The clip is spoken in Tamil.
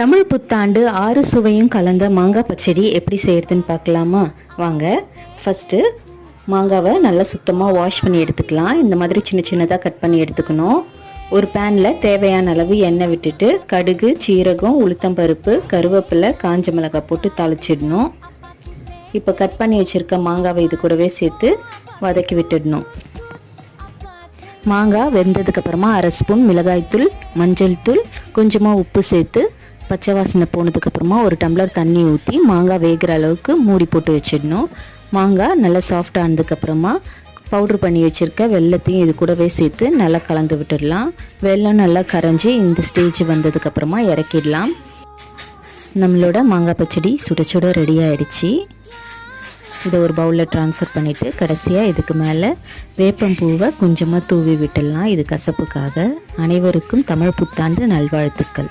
தமிழ் புத்தாண்டு ஆறு சுவையும் கலந்த மாங்காய் பச்சடி எப்படி செய்யறதுன்னு பார்க்கலாமா? வாங்க ஃபஸ்ட்டு மாங்காவை நல்லா சுத்தமாக வாஷ் பண்ணி எடுத்துக்கலாம். இந்த மாதிரி சின்ன சின்னதாக கட் பண்ணி எடுத்துக்கணும். ஒரு பேனில் தேவையான அளவு எண்ணெய் விட்டுட்டு கடுகு சீரகம் உளுத்தம்பருப்பு கருவேப்பிலை காஞ்ச மிளகாய் போட்டு தாளிச்சிடணும். இப்போ கட் பண்ணி வச்சுருக்க மாங்காவை இது கூடவே சேர்த்து வதக்கி விட்டுடணும். மாங்காய் வெந்ததுக்கப்புறமா அரை ஸ்பூன் மிளகாய்த்தூள் மஞ்சள் தூள் கொஞ்சமாக உப்பு சேர்த்து பச்சை வாசனை போனதுக்கப்புறமா ஒரு டம்ளர் தண்ணி ஊற்றி மாங்காய் வேகிற அளவுக்கு மூடி போட்டு வச்சிடணும். மாங்காய் நல்லா சாஃப்ட் ஆனதுக்கப்புறமா பவுட்ரு பண்ணி வச்சுருக்க வெள்ளத்தையும் இது கூடவே சேர்த்து நல்லா கலந்து விட்டுடலாம். வெள்ளம் நல்லா கரைஞ்சி இந்த ஸ்டேஜ் வந்ததுக்கப்புறமா இறக்கிடலாம். நம்மளோட மாங்காய் பச்சடி சுட சுட ரெடி ஆயிடுச்சு. இதை ஒரு பவுலில் ட்ரான்ஸ்ஃபர் பண்ணிவிட்டு கடைசியாக இதுக்கு மேலே வேப்பம்பூவை கொஞ்சமாக தூவி விட்டுடலாம். இது கசப்புக்காக. அனைவருக்கும் தமிழ் புத்தாண்டு நல்வாழ்த்துக்கள்.